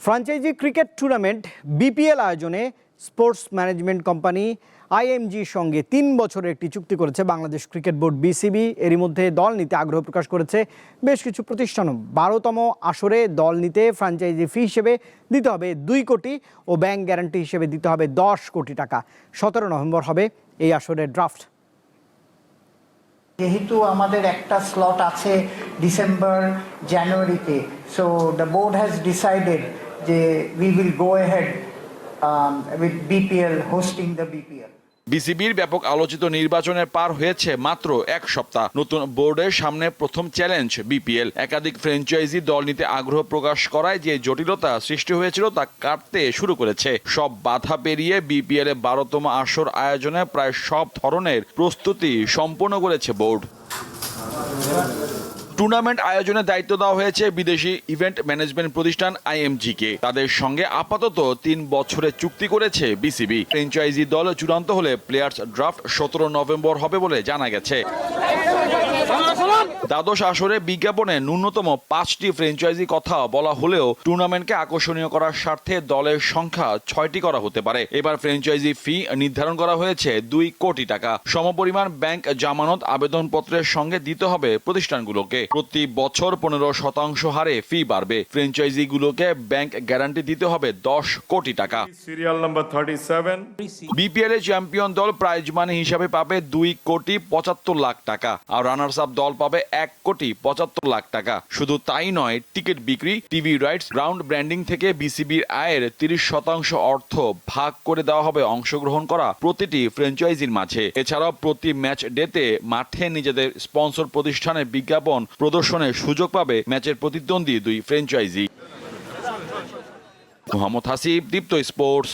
Franchise cricket tournament BPL আয়োজনে sports management company আইএমজির সঙ্গে তিন বছরের একটি চুক্তি করেছে বাংলাদেশ ক্রিকেট বোর্ড বিসিবি এরই মধ্যে দল নিতে আগ্রহ প্রকাশ করেছে। বেশ কিছু প্রতিষ্ঠানও বারোতম আসরে দল নিতে ফ্রাঞ্চাইজি ফি হিসেবে দিতে হবে দুই কোটি ও ব্যাংক গ্যারান্টি হিসেবে দিতে হবে দশ কোটি টাকা। সতেরো নভেম্বর হবে এই আসরের ড্রাফট যেহেতু আমাদের একটা স্লট আছে ডিসেম্বর জানুয়ারিতে so the board has decided যে we will go head with BPL hosting the BPL বিসিবির ব্যাপক আলোচিত নির্বাচনের পার হয়েছে মাত্র এক সপ্তাহ। নতুন বোর্ডের সামনে প্রথম চ্যালেঞ্জ বিপিএল একাধিক ফ্র্যাঞ্চাইজি দল নিতে আগ্রহ প্রকাশ করায় যে জটিলতা সৃষ্টি হয়েছিল তা কাটতে শুরু করেছে। সব বাধা পেরিয়ে বিপিএল এর বারোতম আসর আয়োজনে প্রায় সব ধরনের প্রস্তুতি সম্পন্ন করেছে বোর্ড। টুর্নামেন্ট আয়োজনের দায়িত্ব দেওয়া হয়েছে বিদেশি ইভেন্ট ম্যানেজমেন্ট প্রতিষ্ঠান আইএমজি কে তাদের সঙ্গে আপাতত তিন বছরের চুক্তি করেছে বিসিবি। ফ্র্যাঞ্চাইজি দল চূড়ান্ত হলে প্লেয়ার্স ড্রাফট সতেরো নভেম্বর হবে বলে জানা গেছে। দ্বাদশ আসরে বিজ্ঞাপনে ন্যূনতম পাঁচটি ফ্র্যাঞ্চাইজি কথা বলা হলেও টুর্নামেন্টকে আকর্ষণীয় করার স্বার্থে দলের সংখ্যা ছয়টি করা হতে পারে। এবার ফ্র্যাঞ্চাইজি ফি নির্ধারণ করা হয়েছে দুই কোটি টাকা। সমপরিমাণ ব্যাংক জামানত আবেদনপত্রের সঙ্গে দিতে হবে প্রতিষ্ঠানগুলোকে। প্রতি বছর পনেরো শতাংশ হারে ফি বাড়বে। ফ্র্যাঞ্চাইজিগুলোকে ব্যাংক গ্যারান্টি দিতে হবে দশ কোটি টাকা। Serial number 37. বিপিএল এ চ্যাম্পিয়ন দল প্রাইজ মানি হিসাবে পাবে দুই কোটি পঁচাত্তর লাখ টাকা। আর রানার্স আপ দল পাবে এক কোটি পঁচাত্তর লাখ টাকা। শুধু তাই নয়, টিকিট বিক্রি, টিভি রাইটস, গ্রাউন্ড ব্র্যান্ডিং থেকে বিসিবির আয়ের তিরিশ শতাংশ অর্থ ভাগ করে দেওয়া হবে অংশগ্রহণ করা প্রতিটি ফ্র্যাঞ্চাইজির মাঝে। এছাড়াও প্রতি ম্যাচ ডেতে মাঠে নিজেদের স্পন্সর প্রতিষ্ঠানের বিজ্ঞাপন প্রদর্শনের সুযোগ পাবে ম্যাচের প্রতিদ্বন্দ্বী দুই ফ্র্যাঞ্চাইজি। মোহাম্মদ হাসিব, দীপ্ত স্পোর্টস।